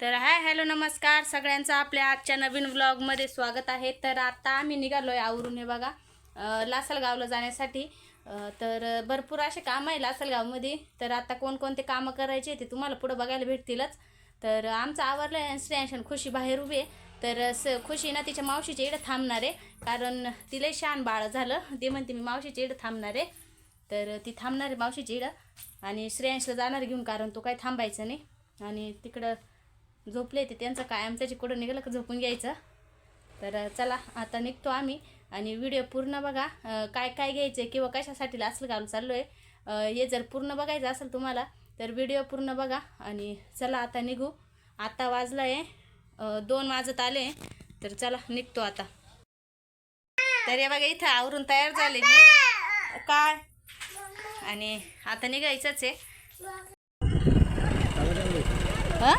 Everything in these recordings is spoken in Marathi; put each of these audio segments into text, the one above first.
तर हाय हॅलो नमस्कार. सगळ्यांचं आपल्या आजच्या नवीन व्लॉगमध्ये स्वागत आहे. तर आता आम्ही निघालो आहे आवरून हे बघा. लासलगावला जाण्यासाठी. तर भरपूर असे कामं आहे लासलगावमध्ये. तर आता कोणकोणते कामं करायचे ते तुम्हाला पुढं बघायला भेटतीलच. तर आमचं आवरलं आहे श्रेयांशन खुशी बाहेर उभी आहे. तर स खुशी ना तिच्या मावशीच्या इडं थांबणार आहे. कारण तिला शान बाळ झालं. ते म्हणते मी मावशीच्या इकडं थांबणार आहे. तर ती थांबणार आहे मावशीची इकडं आणि श्रेयांशला जाणार घेऊन कारण तो काही थांबायचं नाही. आणि तिकडं झोपले ते त्यांचं काय आमच्याची कुठं निघालं का झोपून घ्यायचं. तर चला आता निघतो आम्ही. आणि व्हिडिओ पूर्ण बघा काय काय घ्यायचं आहे किंवा कशासाठी असलं घालून चाललो आहे हे जर पूर्ण बघायचं असेल तुम्हाला तर व्हिडिओ पूर्ण बघा. आणि चला आता निघू. आता वाजलं आहे दोन वाजत आले. तर चला निघतो आता. तर हे बघा इथं आवरून तयार झाले मी. काय? आणि आता निघायचंच आहे. हां?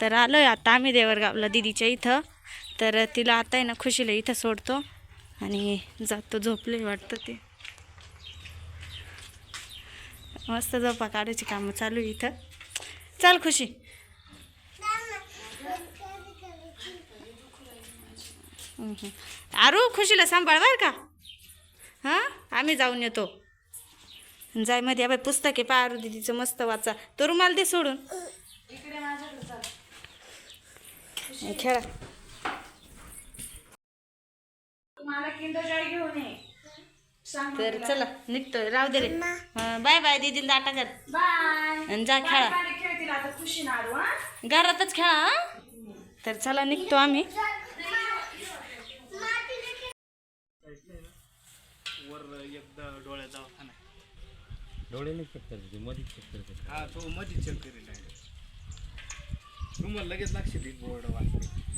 तर आलोय आता आम्ही देवरगावला दिदीच्या इथं. तर तिला आता आहे ना खुशीला इथं सोडतो. आणि जातो झोपले वाटतं ते. मस्त झोपा काढायची कामं चालू आहे इथं. चल खुशी. हम्म, खुशीला सांभाळ बर का? हां? आम्ही जाऊन येतो. जायमध्ये बाई पुस्तक आहे पा आरू दिदीचं मस्त वाचा. तो रुमाल दे सोडून. खेळा. तर चला निघतो राहू दे रे. हं, बाय बाय दीदीला दाटा कर. आणि जा खेळा. घरातच खेळा हं? तर चला निघतो आम्ही. वर एकदा डोळ्यात दवाखाना डोळ्याने चेक करते ते मध्येच चेक करते हा तो मध्ये चेक करेल तुम्हाला लगेच लक्ष देईल बोर्ड वाचते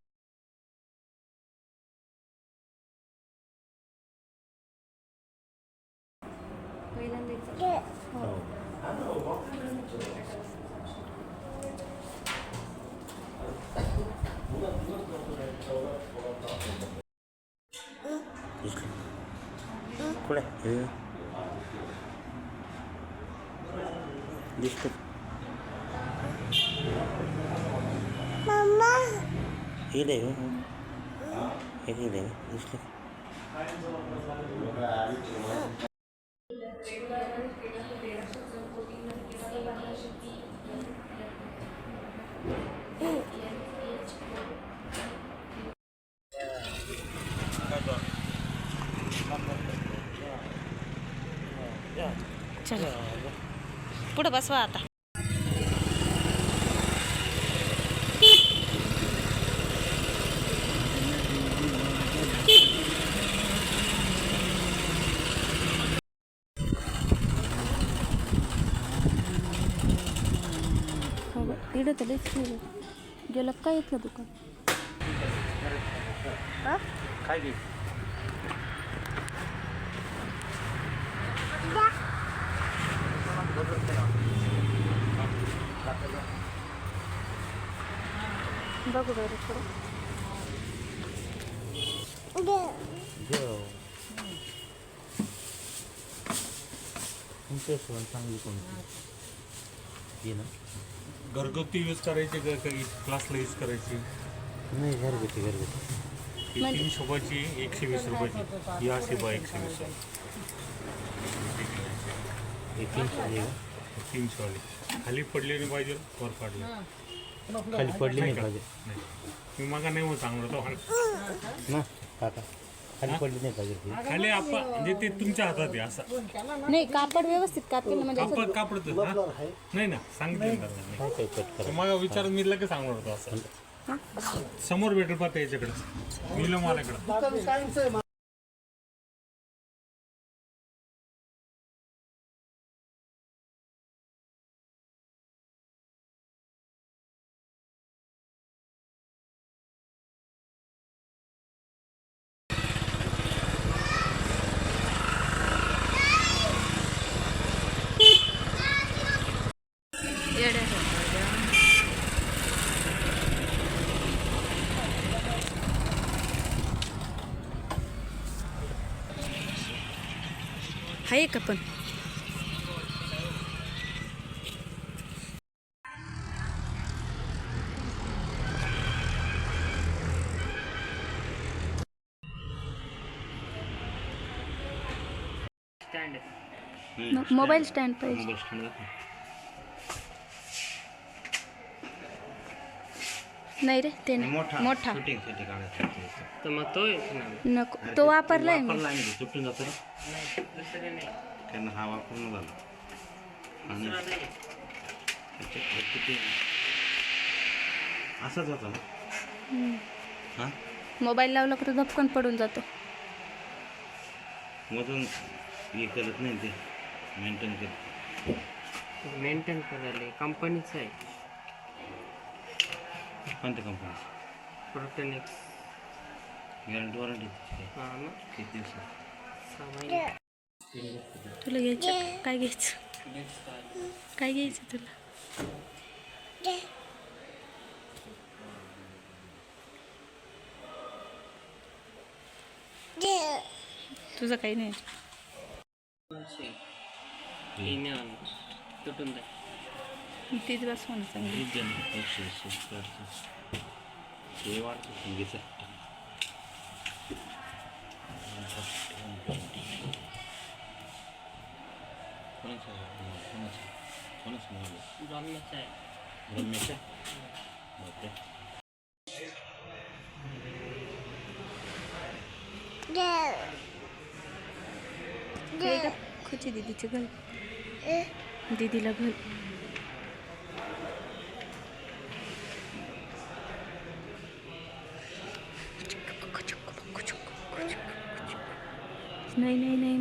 पुढे हे दिसतं हे दे हो. हे हे दे दिसलं चला बसवा आता. इकडं तर लईच गेलं काय येत ना दुकान? काय बघू बरं थोडं चांगली कोणती? ये ना. घरगुती यूज करायचे का काही क्लासला यूज करायची? नाही घरगुती घरगुती. म्हणजे- तीन शोभाची एकशे वीस रुपयाची. ही अशी बा एकशे वीस का? तीनशे वाली. खाली पडली नाही पाहिजे वर पाडलं खाली पडली नाही? पाहिजे. नाही. मी मागा नाही मग चांगलं होतं ना काका. खाली पडली नाही पाहिजे ती. खाली आपण म्हणजे ते तुमच्या हातात आहे असं. नाही कापड व्यवस्थित कापेल म्हणजे असं कापड कापडचं हा? नाही ना सांगितलं ना त्यांना. काय काय कट करा मग विचार मी लगेच सांगणार होतो असं. समोर भेटेल पाहता याच्याकडे. मिलं मालाकडं आहे का पण? मोबाईल स्टँड पाहिजे. नाही रे ते नाही. मोठा. नको. तो वापरलाय मी. दुसरे नाही त्यांना हा वापरून झाला आणि किती असाच होता ना? हा? मोबाईल लावला तर धपकन पडून जातो. मधून हे करत नाही ते मेंटेन करत. मेंटेन करायला कंपनीचं आहे. कोणत्या कंपनी प्रोटेनिक्स गॅरंटी वॉरंटी हां ना. किती दिवसात? तुला घ्यायचं? काय घ्यायचं? काय घ्यायचं तुला? तुझं काही नाही. तुटून जाईल तीच बस सांगितलं मोबाईल जॉमलाच आहे रमेशचा बापरे खुची दीदीचे घाल दीदीला घाल नाही नाही नाही नाही नाही नाही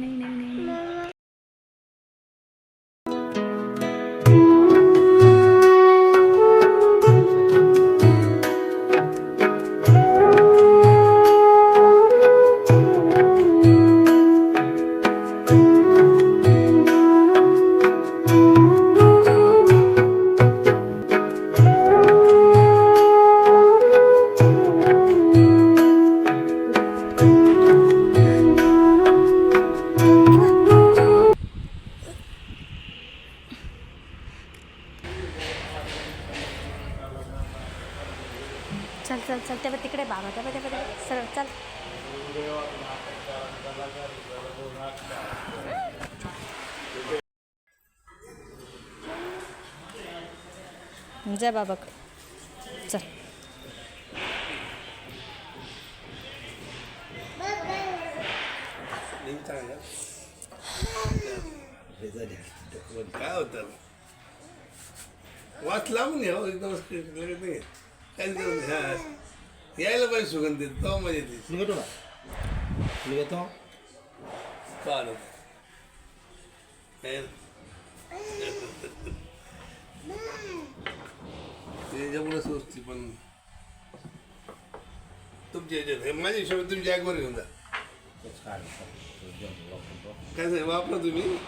चल चल तेव्हा तिकडे बाबा तेव्हा तेव्हा सरळ चल. जा बाबा चल. हे झाले काय होतं वाच लावून घ्या हो, एकदम लगेच नाही. काय यायला पाहिजे सुगंधी तो मजा येते. निघतो का काय? त्याच्यामुळे स्वस्ती पण. तुमच्या याच्यात हे माझ्या हिशोबात तुम्ही जॅकवर घेऊन जा. कसं आहे वापरा तुम्ही.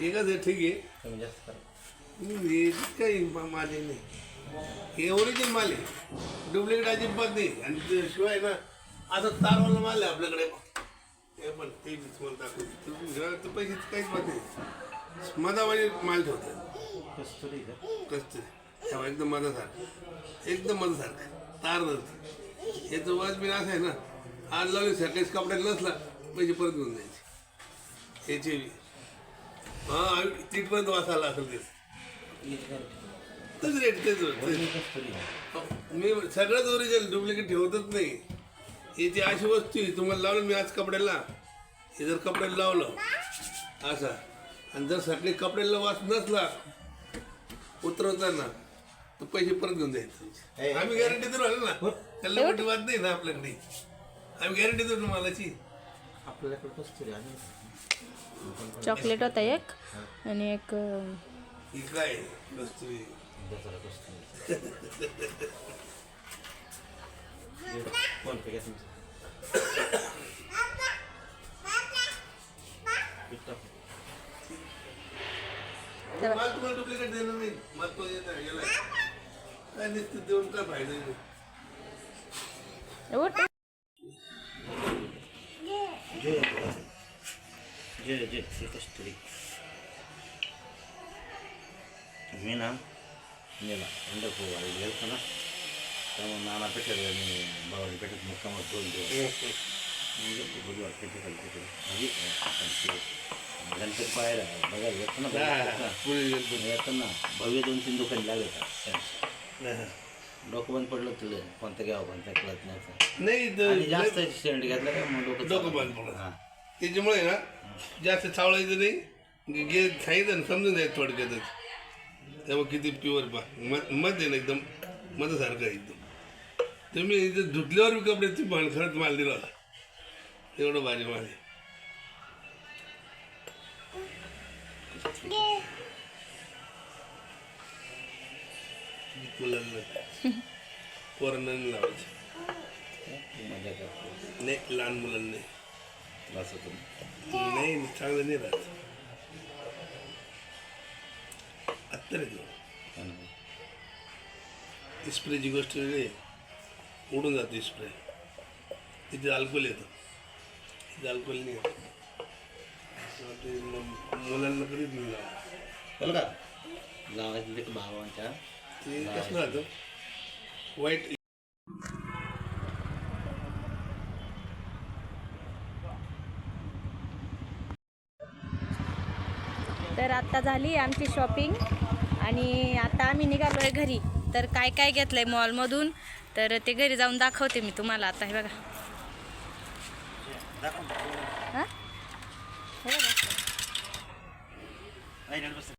एकच आहे ठीक आहे. कमी जास्त करा. हम्म, हे काही मा- माझे नाही. हे ओरिजिनल माल आहे. डुप्लिकेट अजिबात नाही. आणि ते शिवाय ना असं तारवाला माल आहे आपल्याकडे. हे पण ते मी तुम्हाला दाखवतो. पैसे काहीच बात नाही. मधावाने माल ठेवतात. कस्तुरी का? कसं तेव्हा एकदम मधासारखं. एकदम मधासारखं. तार धरते याचं वाज बिन असं आहे ना आज लावले सकाळीच कपड्यात नसला पैसे परत घेऊन जायचे याचे बी. हां तिथपर्यंत वाचायला असेल ते. तोच रेट तेच मी सगळ्याच ओरिजिनल डुप्लिकेट ठेवतच नाही. याची अशी वस्तू आहे तुम्हाला लावलं मी आज कपड्याला. हे जर कपड्याला लावलं असा. आणि जर सगळे कपड्याला वास नसला उतरवताना तर पैसे परत घेऊन जायचे आम्ही गॅरंटी देऊ राहिलो ना. त्याला मोठी वाद नाही ना आपल्याकडे. आम्ही गॅरंटी देऊ ना मालाची आपल्याकडे कस्तुरी आणि चॉकलेट होता एक. आणि एक ही काय कस्तुरी दसरा कस्तुरी फोन पे घ्या तुमचं. माल तुम्हाला डुप्लिकेट देणार नाही माल तो गेला काय नुसतं देऊन काय फायदा नाही. जे जे ते कस्तुरी मी ना गेला पंढरपूर वाडी गेलो ना त्यामुळे नाना पेठेत मी बाबाजी पेठेत मुक्कामात दोन दिवस बुधवार पेठे खाली तिकडे म्हणजे आपण ते गणपती पाहायला बघायला येतो ना बघायला पुढे गेलो. येतो ना भव्य दोन तीन दुकान लागत डोकं बंद पडलं तुला कोणतं घ्यावं कोणतं कळत नाही नाही आणि तर जास्त शेंड घेतलं का मग डोकं डोकं चालतं. बंद पडलं. हां त्याच्यामुळे ना जास्त चावलायचं नाही गे सांगितलं ना समजून जायचं थोडक्यातच तेव्हा किती प्युअर पा मध आहे ना एकदम मधासारखं आहे एकदम. तुम्ही इथं धुतल्यावर बी कपडे तुम्ही माल खरंच माल दिला होता. एवढं भारी माल आहे. पोरांना लावायचं. नाही लहान मुलांना नाही चांगलं नाही राहत. आत्ता रे तू स्प्रेची गोष्ट वेगळी उडून जाते स्प्रे तिथे अल्कोहोल येतं. तिथे अल्कोहोल नाही येत. मुलांना कधीच नाही का? लावायचं भावांच्या ते कसं राहतं? वाईट तर आता झाली आमची शॉपिंग आणि आता आम्ही निघालो आहे घरी. तर काय काय घेतलं आहे मॉलमधून तर ते घरी जाऊन दाखवते मी तुम्हाला आता हे बघा. हां? हे बघा.